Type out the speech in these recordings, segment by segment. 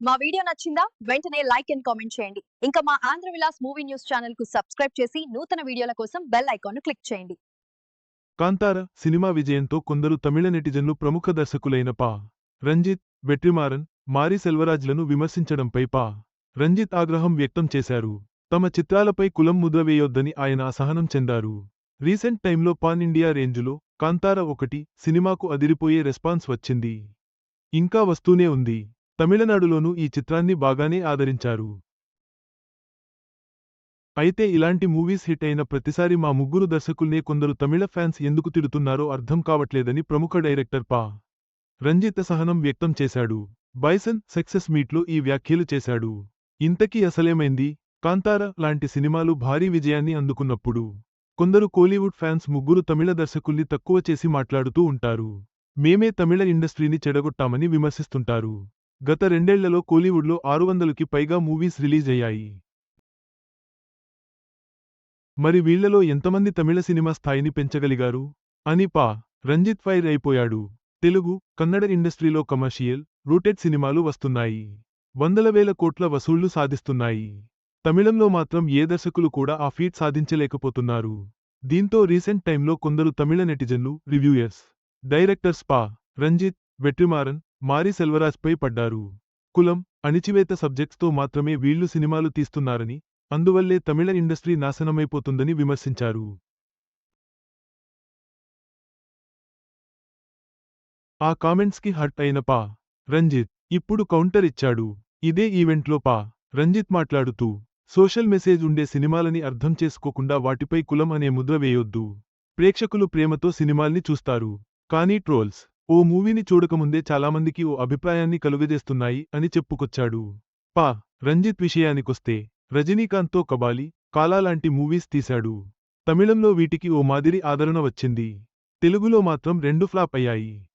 మా వీడియో నచ్చిందా? వెంటనే లైక్ అండ్ కామెంట్ చేయండి. ఇంకా మా ఆంధ్ర విలాస్ మూవీ న్యూస్ ఛానల్కు సబ్స్క్రైబ్ చేసి నూతన వీడియోల కోసం బెల్ ఐకాన్ను క్లిక్ చేయండి. కాంతార సినిమా విజయంతో కొందరు తమిళ నెటిజన్లు ప్రముఖ దర్శకులైన పా. రంజిత్ వెట్రిమారన్ మారి సెల్వరాజ్లను విమర్శించడంపై పా. రంజిత్ ఆగ్రహం వ్యక్తం చేశారు. తమ చిత్రాలపై కులం ముద్ర వేయొద్దని ఆయన అసహనం చెందారు. రీసెంట్ టైంలో పాన్ ఇండియా రేంజులో కాంతార ఒకటి సినిమాకు అదిరిపోయే రెస్పాన్స్ వచ్చింది. ఇంకా వస్తూనే ఉంది. తమిళనాడులోనూ ఈ చిత్రాన్ని బాగానే ఆదరించారు. అయితే ఇలాంటి మూవీస్ హిట్ అయిన ప్రతిసారి మా ముగ్గురు దర్శకుల్నే కొందరు తమిళ ఫ్యాన్స్ ఎందుకు తిడుతున్నారో అర్థం కావట్లేదని ప్రముఖ డైరెక్టర్ పా. రంజిత్ సహనం వ్యక్తం చేశాడు. బైసన్ సక్సెస్ మీట్లో ఈ వ్యాఖ్యలు చేశాడు. ఇంతకీ అసలేమైంది? కాంతార లాంటి సినిమాలు భారీ విజయాన్ని అందుకున్నప్పుడు కొందరు కోలీవుడ్ ఫ్యాన్స్ ముగ్గురు తమిళ దర్శకుల్ని తక్కువ చేసి మాట్లాడుతూ ఉంటారు. మేమే తమిళ ఇండస్ట్రీని చెడగొట్టామని విమర్శిస్తుంటారు. గత రెండేళ్ళలో కోలీవుడ్లో ఆరు వందలకి పైగా మూవీస్ రిలీజ్ అయ్యాయి. మరి వీళ్ళలో ఎంతమంది తమిళ సినిమా స్థాయిని పెంచగలిగారు? అని పా. రంజిత్ ఫైర్ అయిపోయాడు. తెలుగు కన్నడ ఇండస్ట్రీలో కమర్షియల్ రూటెడ్ సినిమాలు వస్తున్నాయి. వందల వేల కోట్ల వసూళ్ళు సాధిస్తున్నాయి. తమిళంలో మాత్రం ఏ దర్శకులు కూడా ఆ ఫీట్ సాధించలేకపోతున్నారు. దీంతో రీసెంట్ టైంలో కొందరు తమిళ నెటిజన్లు రివ్యూయర్స్ డైరెక్టర్స్ పా. రంజిత్ వెట్రిమారన్ మారి సెల్వరాజ్పై పడ్డారు. కులం అణిచివేత సబ్జెక్ట్స్తో మాత్రమే వీళ్ళు సినిమాలు తీస్తున్నారని అందువల్లే తమిళ ఇండస్ట్రీ నాశనమైపోతుందని విమర్శించారు. ఆ కామెంట్స్కి హర్ట్ అయిన పా. రంజిత్ ఇప్పుడు కౌంటర్ ఇచ్చాడు. ఇదే ఈవెంట్లో పా. రంజిత్ మాట్లాడుతూ సోషల్ మెసేజ్ ఉండే సినిమాలని అర్థం చేసుకోకుండా వాటిపై కులం అనే ముద్ర వేయొద్దు. ప్రేక్షకులు ప్రేమతో సినిమాల్ని చూస్తారు. కానీ ట్రోల్స్ ఓ మూవీని చూడకముందే చాలామందికి ఓ అభిప్రాయాన్ని కలుగజేస్తున్నాయి అని చెప్పుకొచ్చాడు. పా రంజిత్ విషయానికొస్తే రజనీకాంత్తో కబాలి కాలా లాంటి మూవీస్ తీశాడు. తమిళంలో వీటికి ఓ మాదిరి ఆదరణ వచ్చింది. తెలుగులో మాత్రం రెండు ఫ్లాప్ అయ్యాయి.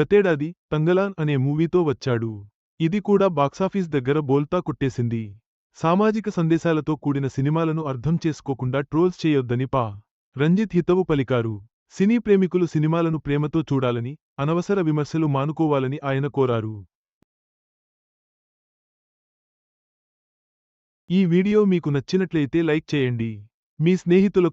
గతేడాది తంగలాన్ అనే మూవీతో వచ్చాడు. ఇది కూడా బాక్సాఫీస్ దగ్గర బోల్తా కుట్టేసింది. సామాజిక సందేశాలతో కూడిన సినిమాలను అర్థం చేసుకోకుండా ట్రోల్స్ చేయొద్దని పా రంజిత్ హితవు పలికారు. సినీ ప్రేమికులు సినిమాలను ప్రేమతో చూడాలని అనవసర విమర్శలు మానుకోవాలని ఆయన కోరారు. ఈ వీడియో మీకు నచ్చినట్లయితే లైక్ చేయండి. మీ స్నేహితులకు